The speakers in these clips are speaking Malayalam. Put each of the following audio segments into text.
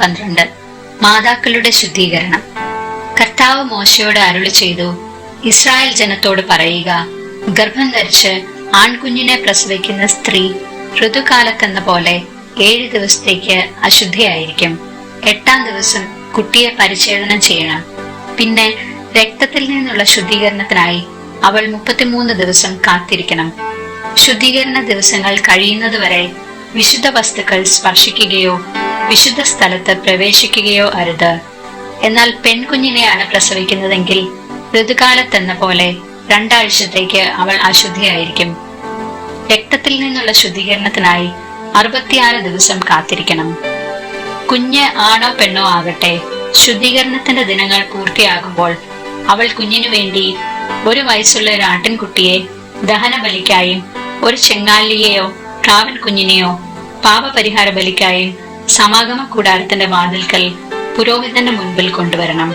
പന്ത്രണ്ട്. മാതാക്കളുടെ ശുദ്ധീകരണം. കർത്താവ് മോശയോട് അരുളി ചെയ്തു ഇസ്രായേൽ ജനത്തോട് പറയുക ഗർഭം ധരിച്ച് ആൺകുഞ്ഞിനെ പ്രസവിക്കുന്ന സ്ത്രീ ഋതുകാലത്തെന്ന പോലെ ഏഴ് ദിവസത്തേക്ക് അശുദ്ധിയായിരിക്കും. എട്ടാം ദിവസം കുട്ടിയെ പരിച്ഛേദനം ചെയ്യണം. പിന്നെ രക്തത്തിൽ നിന്നുള്ള ശുദ്ധീകരണത്തിനായി അവൾ മുപ്പത്തിമൂന്ന് ദിവസം കാത്തിരിക്കണം. ശുദ്ധീകരണ ദിവസങ്ങൾ കഴിയുന്നതുവരെ വിശുദ്ധ വസ്തുക്കൾ സ്പർശിക്കുകയോ വിശുദ്ധ സ്ഥലത്ത് പ്രവേശിക്കുകയോ അരുത്. എന്നാൽ പെൺകുഞ്ഞിനെയാണ് പ്രസവിക്കുന്നതെങ്കിൽ ഋതുകാലത്തെന്ന പോലെ രണ്ടാഴ്ചത്തേക്ക് അവൾ അശുദ്ധിയായിരിക്കും. രക്തത്തിൽ നിന്നുള്ള ശുദ്ധീകരണത്തിനായി അറുപത്തിയാറ് ദിവസം കാത്തിരിക്കണം. കുഞ്ഞ് ആണോ പെണ്ണോ ആകട്ടെ ശുദ്ധീകരണത്തിന്റെ ദിനങ്ങൾ പൂർത്തിയാകുമ്പോൾ അവൾ കുഞ്ഞിനു വേണ്ടി ഒരു വയസ്സുള്ള ഒരു ആട്ടിൻകുട്ടിയെ ദഹനബലിക്കായും ഒരു ചെങ്ങാലിയെയോ പ്രാവൻ കുഞ്ഞിനെയോ പാപപരിഹാര ബലിക്കായും സമാഗമ കൂടാരത്തിന്റെ വാതിൽക്കൽ പുരോഹിതന്റെ മുൻപിൽ കൊണ്ടുവരണം.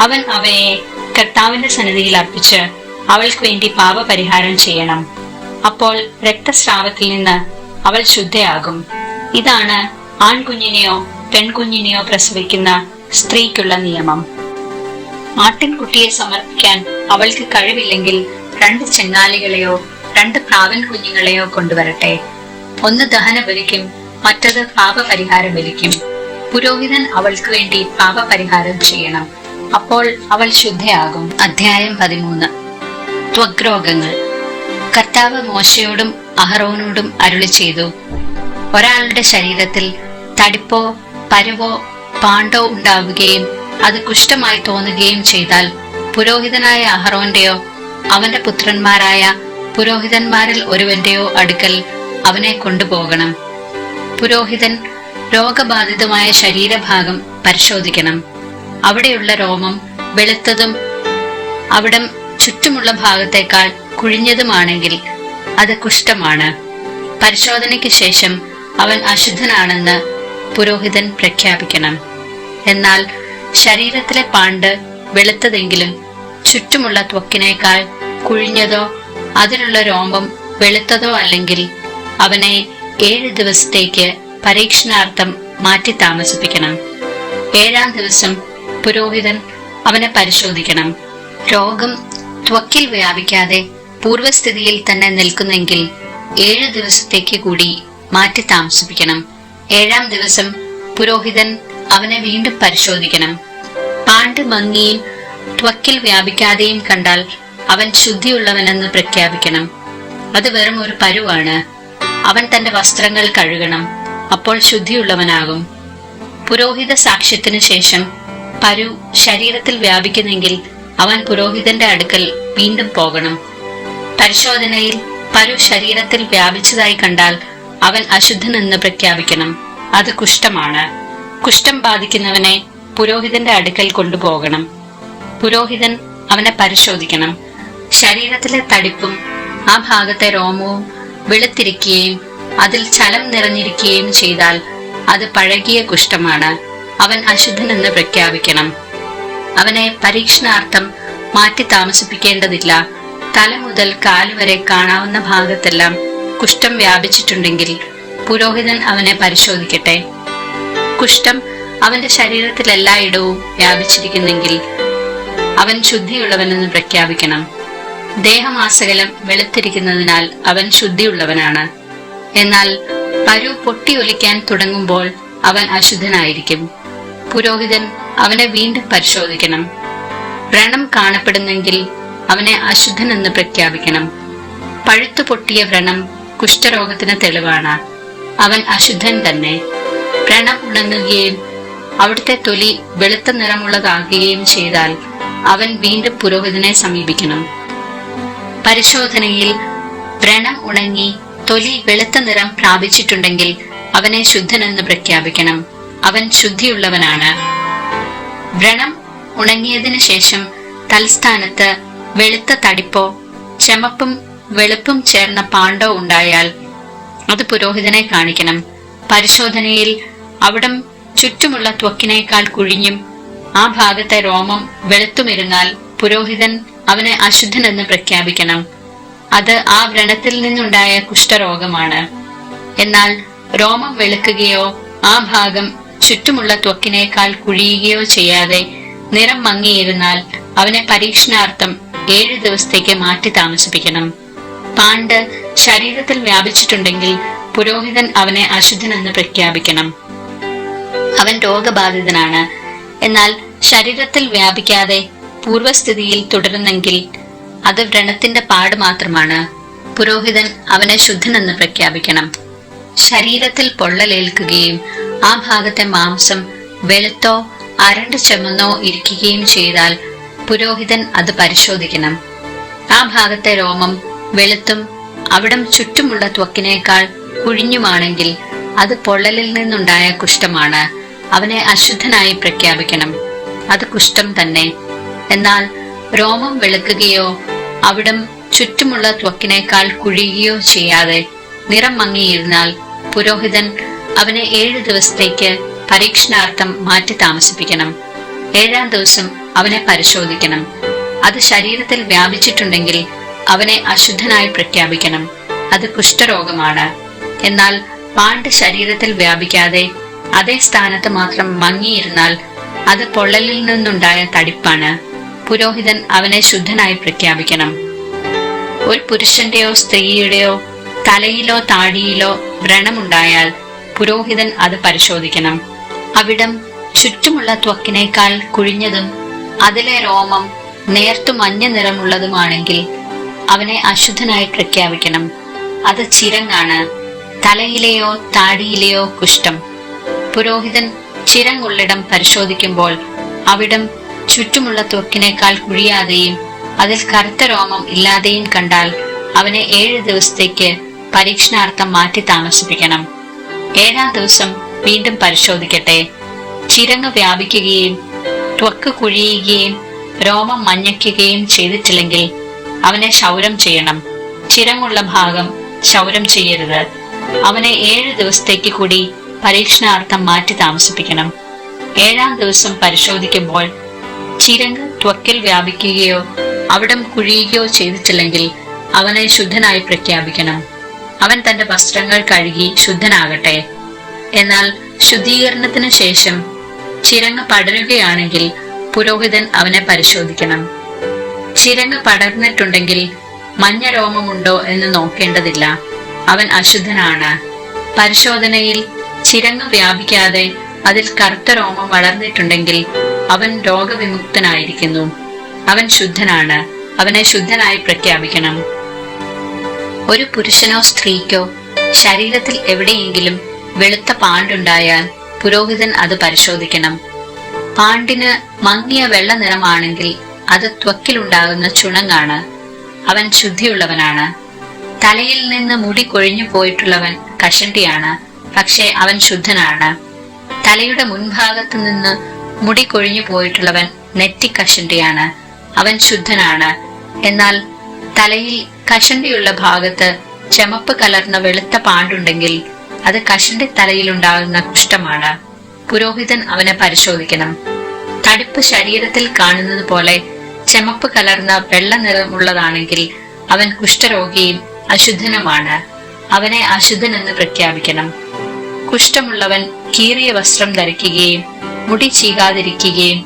അവൻ അവയെ കർത്താവിന്റെ സന്നിധിയിൽ അർപ്പിച്ച് അവൾക്ക് വേണ്ടി പാപപരിഹാരം ചെയ്യണം. അപ്പോൾ രക്തസ്രാവത്തിൽ നിന്ന് അവൾ ശുദ്ധയാകും. ഇതാണ് ആൺകുഞ്ഞിനെയോ പെൺകുഞ്ഞിനെയോ പ്രസവിക്കുന്ന സ്ത്രീക്കുള്ള നിയമം. ആട്ടിൻകുട്ടിയെ സമർപ്പിക്കാൻ അവൾക്ക് കഴിവില്ലെങ്കിൽ രണ്ട് ചെങ്ങാലികളെയോ രണ്ട് പ്രാവൻ കുഞ്ഞുങ്ങളെയോ കൊണ്ടുവരട്ടെ. ഒന്ന് ദഹന ബലിക്കും മറ്റത് പാപപരിഹാരം ബലിക്കും പുരോഹിതൻ അവൾക്ക് വേണ്ടി പാപപരിഹാരം ചെയ്യണം. അപ്പോൾ അവൾ ശുദ്ധയാകും. അധ്യായം പതിമൂന്ന്. ത്വഗ്രോഗങ്ങൾ കർത്താവ് മോശയോടും അഹറോനോടും അരുളി ചെയ്തു. ഒരാളുടെ ശരീരത്തിൽ തടിപ്പോ പരുവോ പാണ്ടോ ഉണ്ടാവുകയും അത് കുഷ്ഠമായി തോന്നുകയും ചെയ്താൽ പുരോഹിതനായ അഹറോന്റെയോ അവന്റെ പുത്രന്മാരായ പുരോഹിതന്മാരിൽ ഒരുവന്റെയോ അടുക്കൽ അവനെ കൊണ്ടുപോകണം. പുരോഹിതൻ രോഗബാധിതമായ ശരീരഭാഗം പരിശോധിക്കണം. അവിടെയുള്ള രോമം വെളുത്തതും അവിടെ ചുറ്റുമുള്ള ഭാഗത്തേക്കാൾ കുഴിഞ്ഞതുമാണെങ്കിൽ അത് കുഷ്ഠമാണ്. പരിശോധനയ്ക്ക് ശേഷം അവൻ അശുദ്ധനാണെന്ന് പുരോഹിതൻ പ്രഖ്യാപിക്കണം. എന്നാൽ ശരീരത്തിലെ പാണ്ട് വെളുത്തതെങ്കിലും ചുറ്റുമുള്ള ത്വക്കിനേക്കാൾ കുഴിഞ്ഞതോ അതിനുള്ള രോമം വെളുത്തതോ അല്ലെങ്കിൽ അവനെ ഏഴ് ദിവസത്തേക്ക് പരീക്ഷണാർത്ഥം മാറ്റി താമസിപ്പിക്കണം. ഏഴാം ദിവസം പുരോഹിതൻ അവനെ പരിശോധിക്കണം. രോഗം ത്വക്കിൽ വ്യാപിക്കാതെ പൂർവസ്ഥിതിയിൽ തന്നെ നിൽക്കുന്നെങ്കിൽ ഏഴ് ദിവസത്തേക്ക് കൂടി മാറ്റി താമസിപ്പിക്കണം. ഏഴാം ദിവസം പുരോഹിതൻ അവനെ വീണ്ടും പരിശോധിക്കണം. പാണ്ട് മങ്ങിയും ത്വക്കിൽ വ്യാപിക്കാതെയും കണ്ടാൽ അവൻ ശുദ്ധിയുള്ളവനെന്ന് പ്രഖ്യാപിക്കണം. അത് വെറും ഒരു പരുവാണ്. അവൻ തന്റെ വസ്ത്രങ്ങൾ കഴുകണം. അപ്പോൾ ശുദ്ധിയുള്ളവനാകും. പുരോഹിത സാക്ഷ്യത്തിനു ശേഷം പരു ശരീരത്തിൽ വ്യാപിക്കുന്നെങ്കിൽ അവൻ പുരോഹിതന്റെ അടുക്കൽ വീണ്ടും പോകണം. പരിശോധനയിൽ പരു ശരീരത്തിൽ വ്യാപിച്ചതായി കണ്ടാൽ അവൻ അശുദ്ധനെന്ന് പ്രഖ്യാപിക്കണം. അത് കുഷ്ഠമാണ്. കുഷ്ഠം ബാധിക്കുന്നവനെ പുരോഹിതന്റെ അടുക്കൽ കൊണ്ടുപോകണം. പുരോഹിതൻ അവനെ പരിശോധിക്കണം. ശരീരത്തിലെ തടിപ്പും ആ ഭാഗത്തെ രോമവും വെളുത്തിരിക്കുകയും അതിൽ ചലം നിറഞ്ഞിരിക്കുകയും ചെയ്താൽ അത് പഴകിയ കുഷ്ഠമാണ്. അവൻ അശുദ്ധനെന്ന് പ്രഖ്യാപിക്കണം. അവനെ പരീക്ഷണാർത്ഥം മാറ്റി താമസിപ്പിക്കേണ്ടതില്ല. തല മുതൽ കാലുവരെ കാണാവുന്ന ഭാഗത്തെല്ലാം കുഷ്ഠം വ്യാപിച്ചിട്ടുണ്ടെങ്കിൽ പുരോഹിതൻ അവനെ പരിശോധിക്കട്ടെ. കുഷ്ഠം അവന്റെ ശരീരത്തിലെല്ലായിടവും വ്യാപിച്ചിരിക്കുന്നെങ്കിൽ അവൻ ശുദ്ധിയുള്ളവനെന്ന് പ്രഖ്യാപിക്കണം. ദേഹമാസകലം വെളുത്തിരിക്കുന്നതിനാൽ അവൻ ശുദ്ധിയുള്ളവനാണ്. എന്നാൽ പരു പൊട്ടിയൊലിക്കാൻ തുടങ്ങുമ്പോൾ അവൻ അശുദ്ധനായിരിക്കും. പുരോഹിതൻ അവനെ വീണ്ടും പരിശോധിക്കണം. വ്രണം കാണപ്പെടുന്നെങ്കിൽ അവനെ അശുദ്ധനെന്ന് പ്രഖ്യാപിക്കണം. പഴുത്തു പൊട്ടിയ വ്രണം കുഷ്ഠരോഗത്തിന് തെളിവാണ്. അവൻ അശുദ്ധൻ തന്നെ. വ്രണം ഉണങ്ങുകയും അവിടുത്തെ തൊലി വെളുത്ത നിറമുള്ളതാകുകയും ചെയ്താൽ അവൻ വീണ്ടും പുരോഹിതനെ സമീപിക്കണം. പരിശോധനയിൽ വ്രണം ഉണങ്ങി തൊലി വെളുത്ത നിറം പ്രാപിച്ചിട്ടുണ്ടെങ്കിൽ അവനെ ശുദ്ധനെന്ന് പ്രഖ്യാപിക്കണം. അവൻ ശുദ്ധിയുള്ളവനാണ്. വ്രണം ഉണങ്ങിയതിനു ശേഷം തൽസ്ഥാനത്ത് വെളുത്ത തടിപ്പോ ചെമപ്പും വെളുപ്പും ചേർന്ന പാണ്ടോ ഉണ്ടായാൽ അത് പുരോഹിതനെ കാണിക്കണം. പരിശോധനയിൽ അവിടം ചുറ്റുമുള്ള ത്വക്കിനേക്കാൾ കുഴിഞ്ഞും ആ ഭാഗത്തെ രോമം വെളുത്തുമിരുന്നാൽ പുരോഹിതൻ അവനെ അശുദ്ധൻ എന്ന് പ്രഖ്യാപിക്കണം. അത് ആ വ്രണത്തിൽ നിന്നുണ്ടായ കുഷ്ഠരോഗമാണ്. എന്നാൽ രോമം വെളുക്കുകയോ ആ ഭാഗം ചുറ്റുമുള്ള ത്വക്കിനേക്കാൾ കുഴിയുകയോ ചെയ്യാതെ നിറം മങ്ങിയിരുന്നാൽ അവനെ പരീക്ഷണാർത്ഥം ഏഴു ദിവസത്തേക്ക് മാറ്റി താമസിപ്പിക്കണം. പാണ്ട് ശരീരത്തിൽ വ്യാപിച്ചിട്ടുണ്ടെങ്കിൽ പുരോഹിതൻ അവനെ അശുദ്ധനെന്ന് പ്രഖ്യാപിക്കണം. അവൻ രോഗബാധിതനാണ്. എന്നാൽ ശരീരത്തിൽ വ്യാപിക്കാതെ പൂർവസ്ഥിതിയിൽ തുടരുന്നെങ്കിൽ അത് വ്രണത്തിന്റെ പാട് മാത്രമാണ്. പുരോഹിതൻ അവനെ ശുദ്ധനെന്ന് പ്രഖ്യാപിക്കണം. ശരീരത്തിൽ പൊള്ളലേൽക്കുകയും ആ ഭാഗത്തെ മാംസം വെളുത്തോ അരണ്ട് ചെമ്മന്നോ ഇരിക്കുകയും ചെയ്താൽ പുരോഹിതൻ അത് പരിശോധിക്കണം. ആ ഭാഗത്തെ രോമം വെളുത്തും അവിടം ചുറ്റുമുള്ള ത്വക്കിനേക്കാൾ കുഴിഞ്ഞുമാണെങ്കിൽ അത് പൊള്ളലിൽ നിന്നുണ്ടായ കുഷ്ഠമാണ്. അവനെ അശുദ്ധനായി പ്രഖ്യാപിക്കണം. അത് കുഷ്ഠം തന്നെ. എന്നാൽ രോമം വെളുക്കുകയോ അവിടം ചുറ്റുമുള്ള ത്വക്കിനേക്കാൾ കുഴിയുകയോ ചെയ്യാതെ നിറം മങ്ങിയിരുന്നാൽ പുരോഹിതൻ അവനെ ഏഴു ദിവസത്തേക്ക് പരീക്ഷണാർത്ഥം മാറ്റി താമസിപ്പിക്കണം. ഏഴാം ദിവസം അവനെ പരിശോധിക്കണം. അത് ശരീരത്തിൽ വ്യാപിച്ചിട്ടുണ്ടെങ്കിൽ അവനെ അശുദ്ധനായി പ്രഖ്യാപിക്കണം. അത് കുഷ്ഠരോഗമാണ്. എന്നാൽ പാണ്ട് ശരീരത്തിൽ വ്യാപിക്കാതെ അതേ സ്ഥാനത്ത് മാത്രം മങ്ങിയിരുന്നാൽ അത് പൊള്ളലിൽ നിന്നുണ്ടായ തടിപ്പാണ്. പുരോഹിതൻ അവനെ ശുദ്ധനായി പ്രഖ്യാപിക്കണം. ഒരു പുരുഷന്റെയോ സ്ത്രീയുടെയോ തലയിലോ താടിയിലോ വ്രണമുണ്ടായാൽ പുരോഹിതൻ അത് പരിശോധിക്കണം. അവിടം ചുറ്റുമുള്ള ത്വക്കിനേക്കാൾ കുഴിഞ്ഞതും അതിലെ രോമം നേർത്തു മഞ്ഞ നിറമുള്ളതുമാണെങ്കിൽ അവനെ അശുദ്ധനായി പ്രഖ്യാപിക്കണം. അത് ചിരങ്ങാണ്. തലയിലെയോ താടിയിലെയോ കുഷ്ഠം. പുരോഹിതൻ ചിരങ്ങുള്ളിടം പരിശോധിക്കുമ്പോൾ അവിടം ചുറ്റുമുള്ള ത്വക്കിനേക്കാൾ കുഴിയാതെയും അതിൽ കറുത്ത രോമം ഇല്ലാതെയും കണ്ടാൽ അവനെ ഏഴ് ദിവസത്തേക്ക് പരീക്ഷണാർത്ഥം മാറ്റി താമസിപ്പിക്കണം. ഏഴാം ദിവസം വീണ്ടും പരിശോധിക്കട്ടെ. ചിരങ്ങ് വ്യാപിക്കുകയും ത്വക്ക് കുഴിയുകയും രോമം മഞ്ഞയ്ക്കുകയും ചെയ്തിട്ടില്ലെങ്കിൽ അവനെ ശൗരം ചെയ്യണം. ചിരങ്ങുള്ള ഭാഗം ശൗരം ചെയ്യരുത്. അവനെ ഏഴ് ദിവസത്തേക്ക് കൂടി പരീക്ഷണാർത്ഥം മാറ്റി താമസിപ്പിക്കണം. ഏഴാം ദിവസം പരിശോധിക്കുമ്പോൾ ചിരങ്ങ് ത്വക്കിൽ വ്യാപിക്കുകയോ അവിടം കുഴിയുകയോ ചെയ്തിട്ടില്ലെങ്കിൽ അവനെ ശുദ്ധനായി പ്രഖ്യാപിക്കണം. അവൻ തന്റെ വസ്ത്രങ്ങൾ കഴുകി ശുദ്ധനാകട്ടെ. എന്നാൽ ശുദ്ധീകരണത്തിന് ശേഷം ചിരങ്ങ് പടരുകയാണെങ്കിൽ പുരോഹിതൻ അവനെ പരിശോധിക്കണം. ചിരങ്ങ് പടർന്നിട്ടുണ്ടെങ്കിൽ മഞ്ഞ രോമമുണ്ടോ എന്ന് നോക്കേണ്ടതില്ല. അവൻ അശുദ്ധനാണ്. പരിശോധനയിൽ ചിരങ്ങ് വ്യാപിക്കാതെ അതിൽ കറുത്ത രോമം വളർന്നിട്ടുണ്ടെങ്കിൽ അവൻ രോഗവിമുക്തനായിരിക്കുന്നു. അവൻ ശുദ്ധനാണ്. അവനെ ശുദ്ധനായി പ്രഖ്യാപിക്കണം. ഒരു പുരുഷനോ സ്ത്രീക്കോ ശരീരത്തിൽ എവിടെയെങ്കിലും വെളുത്ത പാണ്ടുണ്ടായാൽ പുരോഹിതൻ അത് പരിശോധിക്കണം. പാണ്ടിന് മങ്ങിയ വെള്ള നിറമാണെങ്കിൽ അത് ത്വക്കിലുണ്ടാകുന്ന ചുണങ്ങാണ്. അവൻ ശുദ്ധിയുള്ളവനാണ്. തലയിൽ നിന്ന് മുടി കൊഴിഞ്ഞു പോയിട്ടുള്ളവൻ കഷണ്ടിയാണ്. പക്ഷേ അവൻ ശുദ്ധനാണ്. തലയുടെ മുൻഭാഗത്തു നിന്ന് മുടി കൊഴിഞ്ഞു പോയിട്ടുള്ളവൻ നെറ്റിക്കഷണ്ടിയാണ്. അവൻ ശുദ്ധനാണ്. എന്നാൽ തലയിൽ കഷണ്ടിയുള്ള ഭാഗത്ത് ചെമപ്പ് കലർന്ന വെളുത്ത പാണ്ടുണ്ടെങ്കിൽ അത് കഷണ്ടി തലയിൽ ഉണ്ടാകുന്ന കുഷ്ഠമാണ്. പുരോഹിതൻ അവനെ പരിശോധിക്കണം. തടിപ്പ് ശരീരത്തിൽ കാണുന്നത് പോലെ ചെമപ്പ് കലർന്ന വെള്ള നിറമുള്ളതാണെങ്കിൽ അവൻ കുഷ്ഠരോഗിയും അശുദ്ധനുമാണ്. അവനെ അശുദ്ധനെന്ന് പ്രഖ്യാപിക്കണം. കുഷ്ഠമുള്ളവൻ കീറിയ വസ്ത്രം ധരിക്കുകയും മുടി ചീകാതിരിക്കുകയും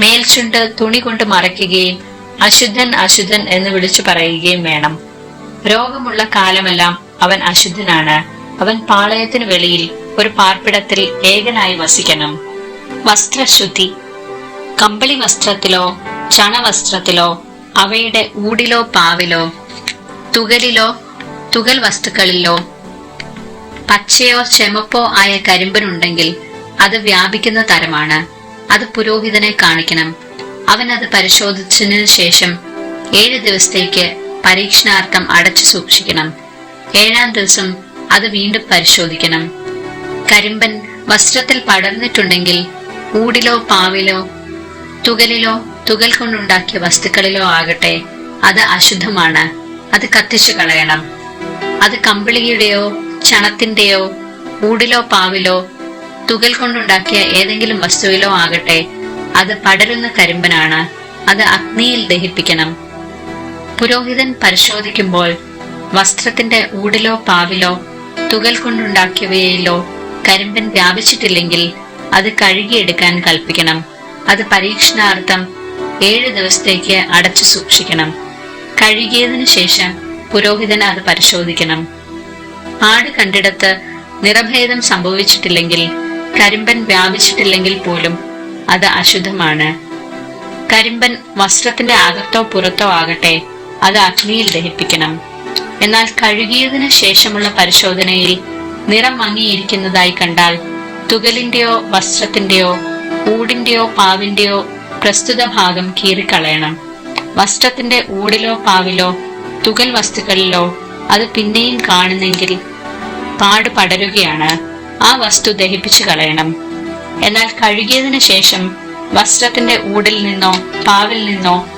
മേൽചുണ്ട് തുണി കൊണ്ട് മറയ്ക്കുകയും അശുദ്ധൻ അശുദ്ധൻ എന്ന് വിളിച്ചു പറയുകയും വേണം. രോഗമുള്ള കാലമെല്ലാം അവൻ അശുദ്ധനാണ്. അവൻ പാളയത്തിന് വെളിയിൽ ഒരു പാർപ്പിടത്തിൽ ഏകനായി വസിക്കണം. വസ്ത്രശുദ്ധി. കമ്പിളി വസ്ത്രത്തിലോ ചണവസ്ത്രത്തിലോ അവയുടെ ഊടിലോ പാവിലോ തുകലിലോ തുകൽ വസ്തുക്കളിലോ പച്ചയോ ചെമപ്പോ ആയ കരിമ്പനുണ്ടെങ്കിൽ അത് വ്യാപിക്കുന്ന തരമാണ്. അത് പുരോഹിതനെ കാണിക്കണം. അവൻ അത് പരിശോധിച്ചതിന് ശേഷം ഏഴ് ദിവസത്തേക്ക് പരീക്ഷണാർത്ഥം അടച്ചു സൂക്ഷിക്കണം. ഏഴാം ദിവസം അത് വീണ്ടും പരിശോധിക്കണം. കരിമ്പൻ വസ്ത്രത്തിൽ പടർന്നിട്ടുണ്ടെങ്കിൽ ഊടിലോ പാവിലോ തുകലിലോ തുകൽ കൊണ്ടുണ്ടാക്കിയ വസ്തുക്കളിലോ ആകട്ടെ അത് അശുദ്ധമാണ്. അത് കത്തിച്ചു കളയണം. അത് കമ്പിളിയുടെയോ ചണത്തിന്റെയോ ഊടിലോ പാവിലോ തുകൽ കൊണ്ടുണ്ടാക്കിയ ഏതെങ്കിലും വസ്തുവിലോ ആകട്ടെ അത് പടരുന്ന കരിമ്പനാണ് അത് അഗ്നിയിൽ ദഹിപ്പിക്കണം. പുരോഹിതൻ പരിശോധിക്കുമ്പോൾ വസ്ത്രത്തിന്റെ ഊടിലോ പാവിലോ തുകൽ കൊണ്ടുണ്ടാക്കിയവയിലോ കരിമ്പൻ വ്യാപിച്ചിട്ടില്ലെങ്കിൽ അത് കഴുകിയെടുക്കാൻ കൽപ്പിക്കണം. അത് പരീക്ഷണാർത്ഥം ഏഴ് ദിവസത്തേക്ക് അടച്ചു സൂക്ഷിക്കണം. കഴുകിയതിനു ശേഷം പുരോഹിതൻ അത് പരിശോധിക്കണം. ആട് കണ്ടിടത്ത് നിറഭേദം സംഭവിച്ചിട്ടില്ലെങ്കിൽ കരിമ്പൻ വ്യാപിച്ചിട്ടില്ലെങ്കിൽ പോലും അത് അശുദ്ധമാണ്. കരിമ്പൻ വസ്ത്രത്തിന്റെ അകത്തോ പുറത്തോ ആകട്ടെ അത് അഗ്നിയിൽ ദഹിപ്പിക്കണം. എന്നാൽ കഴുകിയതിനു ശേഷമുള്ള പരിശോധനയിൽ നിറം മങ്ങിയിരിക്കുന്നതായി കണ്ടാൽ തുകലിന്റെയോ വസ്ത്രത്തിന്റെയോ ഊടിന്റെയോ പാവിന്റെയോ പ്രസ്തുത ഭാഗം കീറിക്കളയണം. വസ്ത്രത്തിന്റെ ഊടിലോ പാവിലോ തുകൽ വസ്തുക്കളിലോ അത് പിന്നെയും കാണുന്നെങ്കിൽ പാട് പടരുകയാണ്. ആ വസ്തു ദഹിപ്പിച്ചു കളയണം. എന്നാൽ കഴുകിയതിനു ശേഷം വസ്ത്രത്തിന്റെ ഊടിൽ നിന്നോ പാവിൽ നിന്നോ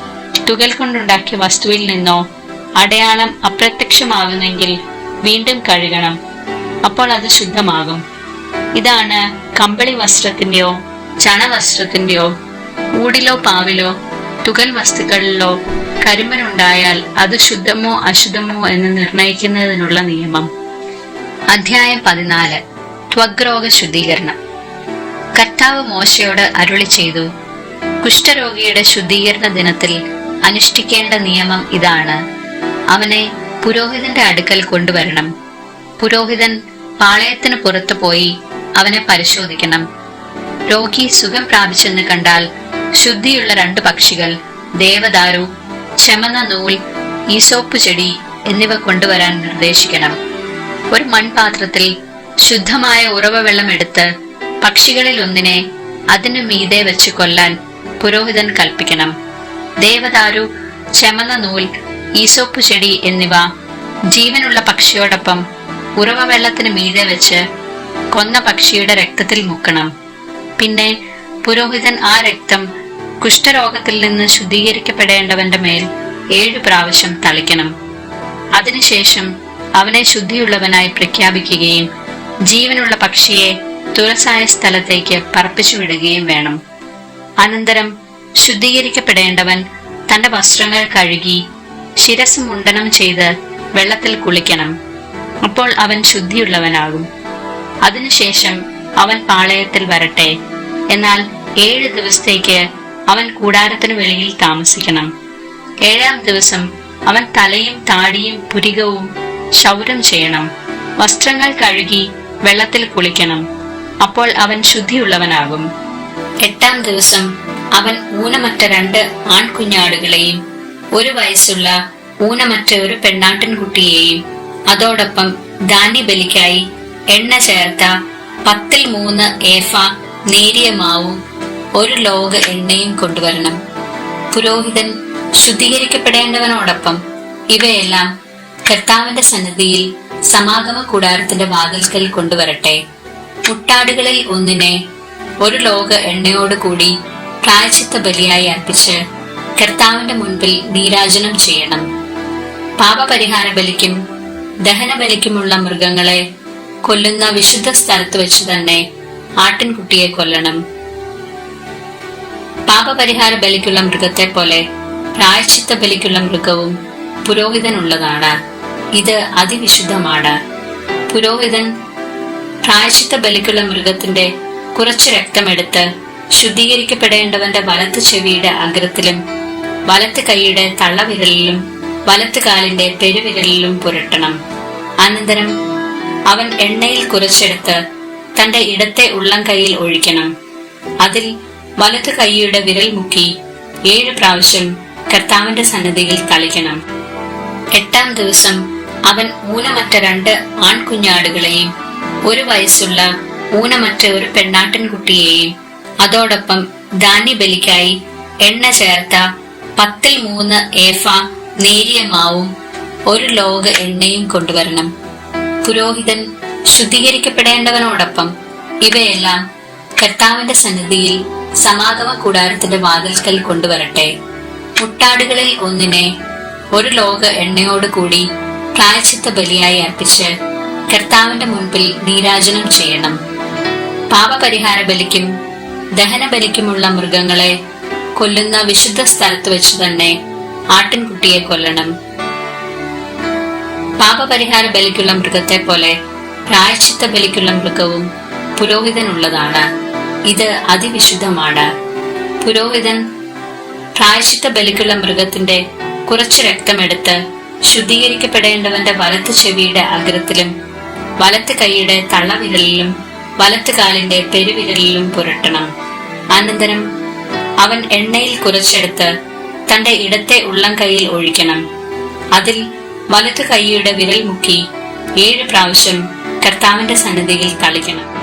തുകൽ കൊണ്ടുണ്ടാക്കിയ വസ്തുവിൽ നിന്നോ അടയാളം അപ്രത്യക്ഷമാകുന്നെങ്കിൽ വീണ്ടും കഴുകണം. അപ്പോൾ അത് ശുദ്ധമാകും. ഇതാണ് കമ്പളി വസ്ത്രത്തിന്റെയോ ചണവസ്ത്രത്തിന്റെയോ ഊടിലോ പാവിലോ തുകൽ വസ്തുക്കളിലോ കരിമ്പനുണ്ടായാൽ അത് ശുദ്ധമോ അശുദ്ധമോ എന്ന് നിർണയിക്കുന്നതിനുള്ള നിയമം. അധ്യായം പതിനാല്. ത്വഗ്രോഗ ശുദ്ധീകരണം കർത്താവ് മോശയോട് അരുളി ചെയ്തു കുഷ്ഠരോഗിയുടെ ശുദ്ധീകരണ ദിനത്തിൽ അനുഷ്ഠിക്കേണ്ട നിയമം ഇതാണ്. അവനെ പുരോഹിതന്റെ അടുക്കൽ കൊണ്ടുവരണം. പുരോഹിതൻ പാളയത്തിന് പുറത്തു പോയി അവനെ പരിശോധിക്കണം. രോഗി സുഖം പ്രാപിച്ചെന്ന് കണ്ടാൽ ശുദ്ധിയുള്ള രണ്ട് പക്ഷികൾ ദേവദാരു ചെമന്ന നൂൽ ഈസോപ്പ് ചെടി എന്നിവ കൊണ്ടുവരാൻ നിർദ്ദേശിക്കണം. ഒരു മൺപാത്രത്തിൽ ശുദ്ധമായ ഉറവ വെള്ളം എടുത്ത് പക്ഷികളിൽ ഒന്നിനെ അതിനു മീതെ വെച്ച് കൊല്ലാൻ പുരോഹിതൻ കൽപ്പിക്കണം. ദേവദാരു ചെമന്ന നൂൽ ഈസോപ്പ് ചെടി എന്നിവ ജീവനുള്ള പക്ഷിയോടൊപ്പം ഉറവ വെള്ളത്തിന് മീതെ വെച്ച് കൊന്ന പക്ഷിയുടെ രക്തത്തിൽ മുക്കണം. പിന്നെ പുരോഹിതൻ ആ രക്തം കുഷ്ഠരോഗത്തിൽ നിന്ന് ശുദ്ധീകരിക്കപ്പെടേണ്ടവന്റെ മേൽ ഏഴു പ്രാവശ്യം തളിക്കണം. അതിനുശേഷം അവനെ ശുദ്ധിയുള്ളവനായി പ്രഖ്യാപിക്കുകയും ജീവനുള്ള പക്ഷിയെ തുറസായ സ്ഥലത്തേക്ക് പറപ്പിച്ചു വിടുകയും വേണം. അനന്തരം ശുദ്ധീകരിക്കപ്പെടേണ്ടവൻ തന്റെ വസ്ത്രങ്ങൾ കഴുകി ശിരസ് മുണ്ടനം ചെയ്ത് വെള്ളത്തിൽ കുളിക്കണം. അപ്പോൾ അവൻ ശുദ്ധിയുള്ളവനാകും. അതിനുശേഷം അവൻ പാളയത്തിൽ വരട്ടെ. എന്നാൽ ഏഴ് ദിവസത്തേക്ക് അവൻ കൂടാരത്തിന് വെളിയിൽ താമസിക്കണം. ഏഴാം ദിവസം അവൻ തലയും താടിയും പുരികവും ക്ഷൗരം ചെയ്യണം. വസ്ത്രങ്ങൾ കഴുകി വെള്ളത്തിൽ കുളിക്കണം. അപ്പോൾ അവൻ ശുദ്ധിയുള്ളവനാകും. എട്ടാം ദിവസം അവൻ ഊനമറ്റ രണ്ട് ആൺകുഞ്ഞാടുകളെയും ഒരു വയസ്സുള്ള ഊനമറ്റ ഒരു പെണ്ണാട്ടിൻകുട്ടിയെയും അതോടൊപ്പം ധാന്യബലിക്കായി എണ്ണ ചേർത്ത പത്തിൽ മൂന്ന് ഏഫ നേരിയ മാവും ഒരു ലോക എണ്ണയും കൊണ്ടുവരണം. പുരോഹിതൻ ശുദ്ധീകരിക്കപ്പെടേണ്ടവനോടൊപ്പം ഇവയെല്ലാം കർത്താവിന്റെ സന്നദ്ധിയിൽ സമാഗമ കൂടാരത്തിന്റെ വാതിൽക്കൽ കൊണ്ടുവരട്ടെ. മുട്ടാടുകളിൽ ഒന്നിനെ ഒരു ലോക എണ്ണയോട് കൂടി പ്രായച്ചിത്ത ബലിയായി അർപ്പിച്ച് കർത്താവിന്റെ മുൻപിൽ നീരാജനം ചെയ്യണം. പാപപരിഹാര ബലിക്കും ദഹന ബലിക്കുമുള്ള മൃഗങ്ങളെ കൊല്ലുന്ന വിശുദ്ധ സ്ഥലത്ത് വെച്ച് തന്നെ ആട്ടിൻകുട്ടിയെ കൊല്ലണം. പാപപരിഹാര ബലിക്കുള്ള മൃഗത്തെ പോലെ പ്രായച്ചിത്ത ബലിക്കുള്ള മൃഗവും പുരോഹിതനുള്ളതാണ്. ഇത് അതിവിശുദ്ധമാണ്. പുരോഹിതൻ പ്രായശിത്ത ബലിക്കുള്ള മൃഗത്തിന്റെ കുറച്ച് രക്തമെടുത്ത് ശുദ്ധീകരിക്കപ്പെടേണ്ടവന്റെ വലത്ത് ചെവിയുടെ അഗ്രത്തിലും വലത്ത് കൈയുടെ തള്ളവിരലിലും വലത്ത് കാലിന്റെ പെരുവിരലിലും പുരട്ടണം. അനന്തരം അവൻ എണ്ണയിൽ കുറച്ചെടുത്ത് തന്റെ ഇടത്തെ ഉള്ളം കൈയിൽ ഒഴിക്കണം. അതിൽ വലത്ത് കൈയുടെ വിരൽ മുക്കി ഏഴ് പ്രാവശ്യം കർത്താവിന്റെ സന്നദ്ധിയിൽ തളിക്കണം. എട്ടാം ദിവസം അവൻ ഊനമറ്റ രണ്ട് ആൺകുഞ്ഞാടുകളെയും ഒരു വയസ്സുള്ള ഊനമറ്റ ഒരു പെണ്ണാട്ടിൻകുട്ടിയെയും അതോടൊപ്പം ധാന്യബലിക്കായി എണ്ണ ചേർത്ത പത്തിൽ മൂന്ന് ഏഫ നേരിയ മാവും ഒരു ലോക എണ്ണയും കൊണ്ടുവരണം. പുരോഹിതൻ ശുദ്ധീകരിക്കപ്പെടേണ്ടവനോടൊപ്പം ഇവയെല്ലാം കർത്താവിന്റെ സന്നിധിയിൽ സമാഗമ കൂടാരത്തിന്റെ വാതിൽക്കൽ കൊണ്ടുവരട്ടെ. മുട്ടാടുകളിൽ ഒന്നിനെ ഒരു ലോക എണ്ണയോട് കൂടി പ്രായച്ചിത്ത ബലിയായി അർപ്പിച്ച് കർത്താവിന്റെ മുൻപിൽ നീരാജനം ചെയ്യണം. പാപപരിഹാര ബലിക്കും ദഹന ബലിക്കുമുള്ള മൃഗങ്ങളെ കൊല്ലുന്ന വിശുദ്ധ സ്ഥലത്ത് വെച്ച് തന്നെ ആട്ടിൻകുട്ടിയെ കൊല്ലണം. പാപപരിഹാര ബലിക്കുള്ള മൃഗത്തെ പോലെ പ്രായച്ചിത്ത ബലിക്കുള്ള മൃഗവും പുരോഹിതനുള്ളതാണ്. ഇത് അതിവിശുദ്ധമാണ്. പുരോഹിതൻ പ്രായച്ചിത്ത ബലിക്കുള്ള മൃഗത്തിന്റെ കുറച്ച് രക്തമെടുത്ത് ശുദ്ധീകരിക്കപ്പെടേണ്ടവന്റെ വലത്ത് ചെവിയുടെ അഗ്രത്തിലും വലത്ത് കൈയുടെ തള്ളവിരലിലും വലത്ത് കാലിന്റെ പെരുവിരലിലും പുരട്ടണം. അനന്തരം അവൻ എണ്ണയിൽ കുറച്ചെടുത്ത് തന്റെ ഇടത്തെ ഉള്ളം കൈയിൽ ഒഴിക്കണം. അതിൽ വലത്ത് കൈയുടെ വിരൽ മുക്കി ഏഴ് പ്രാവശ്യം കർത്താവിന്റെ സന്നിധിയിൽ തളിക്കണം.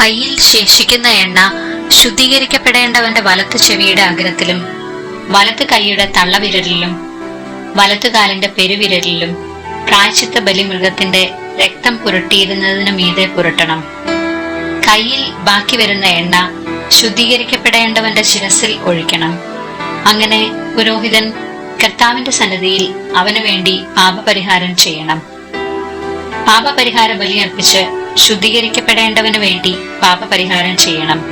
കയ്യിൽ ശേഷിക്കുന്ന എണ്ണ ശുദ്ധീകരിക്കപ്പെടേണ്ടവന്റെ വലത്ത് ചെവിയുടെ അഗ്രത്തിലും വലത്ത് കൈയുടെ തള്ളവിരലിലും വലത്ത് കാലിന്റെ പെരുവിരലിലും പ്രായച്ചിത്ത ബലിമൃഗത്തിന്റെ രക്തം പുരട്ടിയിരുന്നതിനു മീതെ പുരട്ടണം. കയ്യിൽ ബാക്കി വരുന്ന എണ്ണ ശുദ്ധീകരിക്കപ്പെടേണ്ടവന്റെ ശിരസിൽ ഒഴിക്കണം. അങ്ങനെ പുരോഹിതൻ കർത്താവിന്റെ സന്നദ്ധിയിൽ അവന് വേണ്ടി പാപപരിഹാരം ചെയ്യണം. പാപപരിഹാര ബലി അർപ്പിച്ച് ശുദ്ധീകരിക്കപ്പെടേണ്ടവന് വേണ്ടി പാപപരിഹാരം ചെയ്യണം.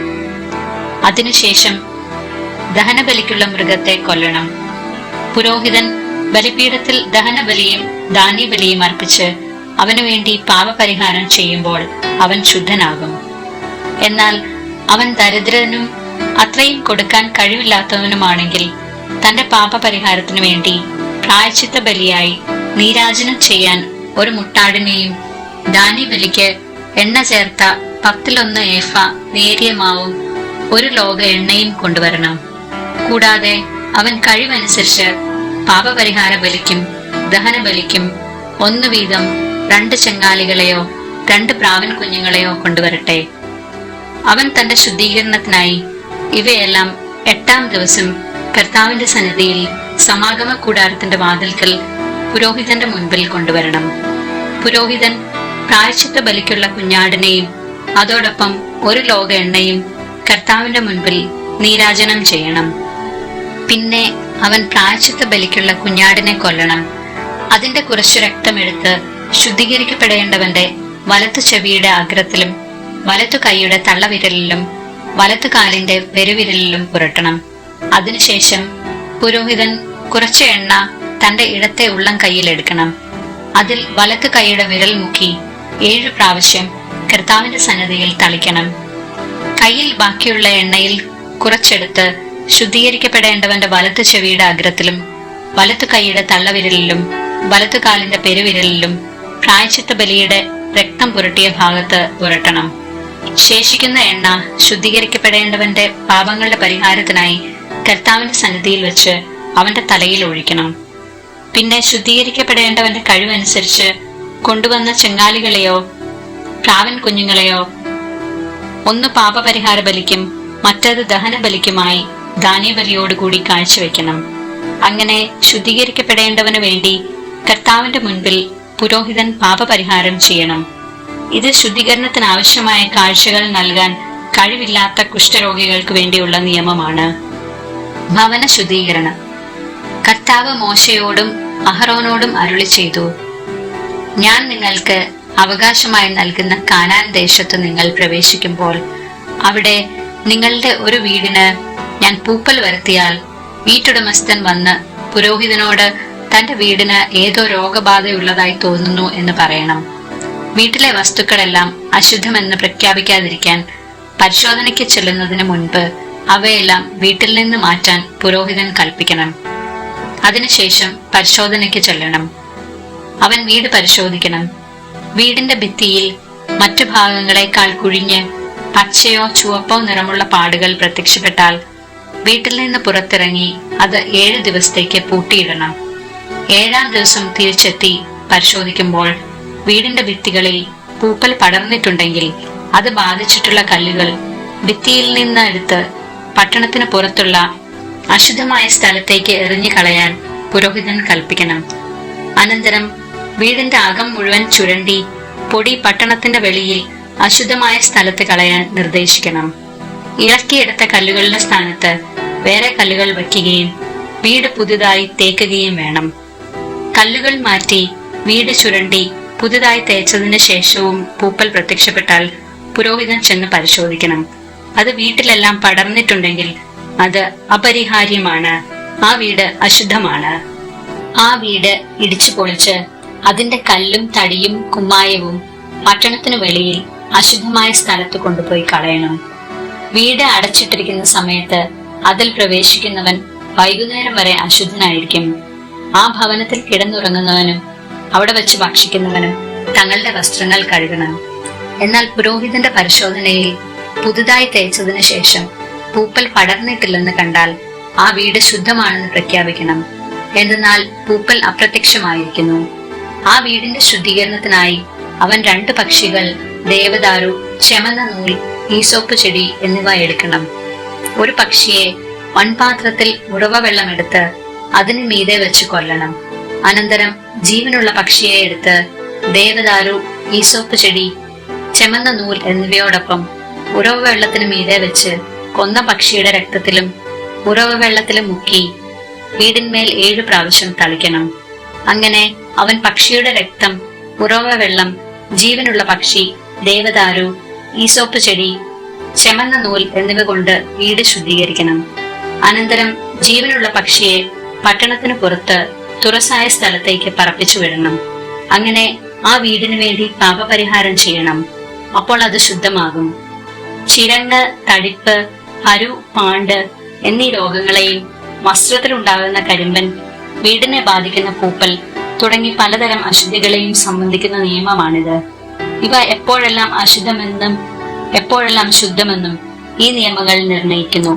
അതിനുശേഷം ദഹനബലിക്കുള്ള മൃഗത്തെ കൊല്ലണം. പുരോഹിതൻ ബലിപീഠത്തിൽ ദഹനബലിയും ധാന്യബലിയും അർപ്പിച്ച് അവനു വേണ്ടി പാപപരിഹാരം ചെയ്യുമ്പോൾ അവൻ ശുദ്ധനാകും. എന്നാൽ അവൻ ദരിദ്രനും അത്രയും കൊടുക്കാൻ കഴിവില്ലാത്തവനുമാണെങ്കിൽ തന്റെ പാപപരിഹാരത്തിനു വേണ്ടി പ്രായച്ചിത്ത ബലിയായി നീരാജനം ചെയ്യാൻ ഒരു മുട്ടാടിനെയും ധാന്യബലിക്ക് എണ്ണ ചേർത്ത പത്തിലൊന്ന് ഏഫ നേരിയ മാവും ഒരു ലോക എണ്ണയും കൊണ്ടുവരണം. കൂടാതെ അവൻ കഴിവനുസരിച്ച് പാപപരിഹാര ബലിക്കും ദഹന ബലിക്കും ഒന്നു വീതം രണ്ട് ചെങ്ങാലികളെയോ രണ്ട് പ്രാവൻ കുഞ്ഞുങ്ങളെയോ കൊണ്ടുവരട്ടെ. അവൻ തന്റെ ശുദ്ധീകരണത്തിനായി ഇവയെല്ലാം എട്ടാം ദിവസം കർത്താവിന്റെ സന്നിധിയിൽ സമാഗമ കൂടാരത്തിന്റെ വാതിൽക്കൽ പുരോഹിതന്റെ മുൻപിൽ കൊണ്ടുവരണം. പുരോഹിതൻ പ്രായച്ചിത്ത ബലിക്കുള്ള കുഞ്ഞാടിനെയും അതോടൊപ്പം ഒരു ലോക എണ്ണയും കർത്താവിന്റെ മുൻപിൽ നീരാജനം ചെയ്യണം. പിന്നെ അവൻ പ്രായച്ചിത്ത ബലിക്കുള്ള കുഞ്ഞാടിനെ കൊല്ലണം. അതിന്റെ കുറച്ചു രക്തമെടുത്ത് ശുദ്ധീകരിക്കപ്പെടേണ്ടവന്റെ വലത്തു ചെവിയുടെ അഗ്രത്തിലും വലത്തു കൈയുടെ തള്ളവിരലിലും വലത്തു കാലിന്റെ പെരുവിരലിലും പുരട്ടണം. അതിനുശേഷം പുരോഹിതൻ കുറച്ച് എണ്ണ തന്റെ ഇടത്തെ ഉള്ളം കൈയിലെടുക്കണം അതിൽ വലത്തു കൈയുടെ വിരൽ മുക്കി ഏഴ് പ്രാവശ്യം കർത്താവിന്റെ സന്നദ്ധിയിൽ തളിക്കണം. കയ്യിൽ ബാക്കിയുള്ള എണ്ണയിൽ കുറച്ചെടുത്ത് ശുദ്ധീകരിക്കപ്പെടേണ്ടവന്റെ വലത്ത് ചെവിയുടെ അഗ്രത്തിലും വലത്തു കൈയുടെ തള്ളവിരലിലും വലത്ത് കാലിന്റെ പെരുവിരലിലും പ്രായച്ചിത്ത ബലിയുടെ രക്തം പുരട്ടിയ ഭാഗത്ത് പുരട്ടണം ശേഷിക്കുന്ന എണ്ണ ശുദ്ധീകരിക്കപ്പെടേണ്ടവന്റെ പാപങ്ങളുടെ പരിഹാരത്തിനായി കർത്താവിന്റെ സന്നിധിയിൽ വെച്ച് അവന്റെ തലയിൽ ഒഴിക്കണം. പിന്നെ ശുദ്ധീകരിക്കപ്പെടേണ്ടവന്റെ കഴിവനുസരിച്ച് കൊണ്ടുവന്ന ചെങ്ങാലികളെയോ പ്രാവൻ കുഞ്ഞുങ്ങളെയോ ഒന്ന് പാപപരിഹാര ബലിക്കും മറ്റത് ദഹന ബലിക്കുമായി ധാന്യബലിയോടുകൂടി കാഴ്ചവെക്കണം. അങ്ങനെ ശുദ്ധീകരിക്കപ്പെടേണ്ടവന് വേണ്ടി കർത്താവിന്റെ മുൻപിൽ പുരോഹിതൻ പാപപരിഹാരം ചെയ്യണം. ഇത് ശുദ്ധീകരണത്തിന് ആവശ്യമായ കാഴ്ചകൾ നൽകാൻ കഴിവില്ലാത്ത കുഷ്ഠരോഗികൾക്ക് വേണ്ടിയുള്ള നിയമമാണ്. ഭവന ശുദ്ധീകരണം കർത്താവ് മോശയോടും അഹറോനോടും അരുളി ചെയ്തു. ഞാൻ നിങ്ങൾക്ക് അവകാശമായി നൽകുന്ന കാനാൻ ദേശത്ത് നിങ്ങൾ പ്രവേശിക്കുമ്പോൾ അവിടെ നിങ്ങളുടെ ഒരു വീടിന് ഞാൻ പൂപ്പൽ വരുത്തിയാൽ വീട്ടുടമസ്ഥൻ വന്ന് പുരോഹിതനോട് തന്റെ വീടിന് ഏതോ രോഗബാധയുള്ളതായി തോന്നുന്നു എന്ന് പറയണം. വീട്ടിലെ വസ്തുക്കളെല്ലാം അശുദ്ധമെന്ന് പ്രഖ്യാപിക്കാതിരിക്കാൻ പരിശോധനയ്ക്ക് ചെല്ലുന്നതിന് മുൻപ് അവയെല്ലാം വീട്ടിൽ നിന്ന് മാറ്റാൻ പുരോഹിതൻ കൽപ്പിക്കണം. അതിനുശേഷം പരിശോധനയ്ക്ക് ചെല്ലണം. അവൻ വീട് പരിശോധിക്കണം. വീടിന്റെ ഭിത്തിയിൽ മറ്റു ഭാഗങ്ങളെക്കാൾ കുഴിഞ്ഞ് പച്ചയോ ചുവപ്പോ നിറമുള്ള പാടുകൾ പ്രത്യക്ഷപ്പെട്ടാൽ വീട്ടിൽ നിന്ന് പുറത്തിറങ്ങി അത് ഏഴ് ദിവസത്തേക്ക് പൂട്ടിയിടണം. ഏഴാം ദിവസം തിരിച്ചെത്തി പരിശോധിക്കുമ്പോൾ വീടിന്റെ ഭിത്തികളിൽ പൂപ്പൽ പടർന്നിട്ടുണ്ടെങ്കിൽ അത് ബാധിച്ചിട്ടുള്ള കല്ലുകൾ ഭിത്തിയിൽ നിന്ന് എടുത്ത് പട്ടണത്തിന് പുറത്തുള്ള അശുദ്ധമായ സ്ഥലത്തേക്ക് എറിഞ്ഞു കളയാൻ പുരോഹിതൻ കൽപ്പിക്കണം. അനന്തരം വീടിന്റെ അകം മുഴുവൻ ചുരണ്ടി പൊടി പട്ടണത്തിന്റെ വെളിയിൽ അശുദ്ധമായ സ്ഥലത്ത് കളയാൻ നിർദ്ദേശിക്കണം. ഇളക്കിയെടുത്ത കല്ലുകളുടെ സ്ഥാനത്ത് വേറെ കല്ലുകൾ വയ്ക്കുകയും വീട് പുതുതായി തേക്കുകയും വേണം. കല്ലുകൾ മാറ്റി വീട് ചുരണ്ടി പുതുതായി തേച്ചതിന് ശേഷവും പൂപ്പൽ പ്രത്യക്ഷപ്പെട്ടാൽ പുരോഹിതൻ ചെന്ന് പരിശോധിക്കണം. അത് വീട്ടിലെല്ലാം പടർന്നിട്ടുണ്ടെങ്കിൽ അത് അപരിഹാര്യമാണ്. ആ വീട് അശുദ്ധമാണ്. ആ വീട് ഇടിച്ചു പൊളിച്ച് അതിന്റെ കല്ലും തടിയും കുമ്മായവും പട്ടണത്തിനു വെളിയിൽ അശുദ്ധമായ സ്ഥലത്ത് കൊണ്ടുപോയി കളയണം. വീട് അടച്ചിട്ടിരിക്കുന്ന സമയത്ത് അതിൽ പ്രവേശിക്കുന്നവൻ വൈകുന്നേരം വരെ അശുദ്ധനായിരിക്കും. ആ ഭവനത്തിൽ കിടന്നുറങ്ങുന്നവനും അവിടെ വെച്ച് ഭക്ഷിക്കുന്നവനും തങ്ങളുടെ വസ്ത്രങ്ങൾ കഴുകണം. എന്നാൽ പുരോഹിതന്റെ പരിശോധനയിൽ പുതുതായി തേച്ചതിനു ശേഷം പൂപ്പൽ പടർന്നിട്ടില്ലെന്ന് കണ്ടാൽ ആ വീട് ശുദ്ധമാണെന്ന് പ്രഖ്യാപിക്കണം. എന്തെന്നാൽ പൂപ്പൽ അപ്രത്യക്ഷമായിരിക്കുന്നു. ആ വീടിന്റെ ശുദ്ധീകരണത്തിനായി അവൻ രണ്ട് പക്ഷികൾ ദേവദാരു ചെമന്ന നൂൽ ഈസോപ്പ് ചെടി എന്നിവ എടുക്കണം. ഒരു പക്ഷിയെ മൺപാത്രത്തിൽ ഉറവ വെള്ളമെടുത്ത് അതിന് മീതെ വെച്ച് കൊല്ലണം. അനന്തരം ജീവനുള്ള പക്ഷിയെ എടുത്ത് ദേവദാരു ഈസോപ്പ് ചെടി ചെമന്ന നൂൽ എന്നിവയോടൊപ്പം ഉറവ വെള്ളത്തിന് മീതെ വെച്ച് കൊന്ന പക്ഷിയുടെ രക്തത്തിലും ഉറവ വെള്ളത്തിലും മുക്കി വീടിന്മേൽ ഏഴ് പ്രാവശ്യം തളിക്കണം. അങ്ങനെ അവൻ പക്ഷിയുടെ രക്തം ഉറവ വെള്ളം ജീവനുള്ള പക്ഷി ദേവദാരു ഈസോപ്പ് ചെടി ചെമന്ന നൂൽ എന്നിവ കൊണ്ട് വീട് ശുദ്ധീകരിക്കണം. അനന്തരം ജീവനുള്ള പക്ഷിയെ പട്ടണത്തിന് പുറത്ത് തുറസായ സ്ഥലത്തേക്ക് പറപ്പിച്ചു വിടണം. അങ്ങനെ ആ വീടിനു വേണ്ടി പാപപരിഹാരം ചെയ്യണം. അപ്പോൾ അത് ശുദ്ധമാകും. ചിരങ്ങ് തടിപ്പ് പരു പാണ്ട് എന്നീ രോഗങ്ങളെയും വസ്ത്രത്തിലുണ്ടാകുന്ന കരിമ്പൻ വീടിനെ ബാധിക്കുന്ന പൂപ്പൽ തുടങ്ങി പലതരം അശുദ്ധികളെയും സംബന്ധിക്കുന്ന നിയമമാണിത്. ഇവ എപ്പോഴെല്ലാം അശുദ്ധമെന്നും എപ്പോഴെല്ലാം ശുദ്ധമെന്നും ഈ നിയമങ്ങൾ നിർണയിക്കുന്നു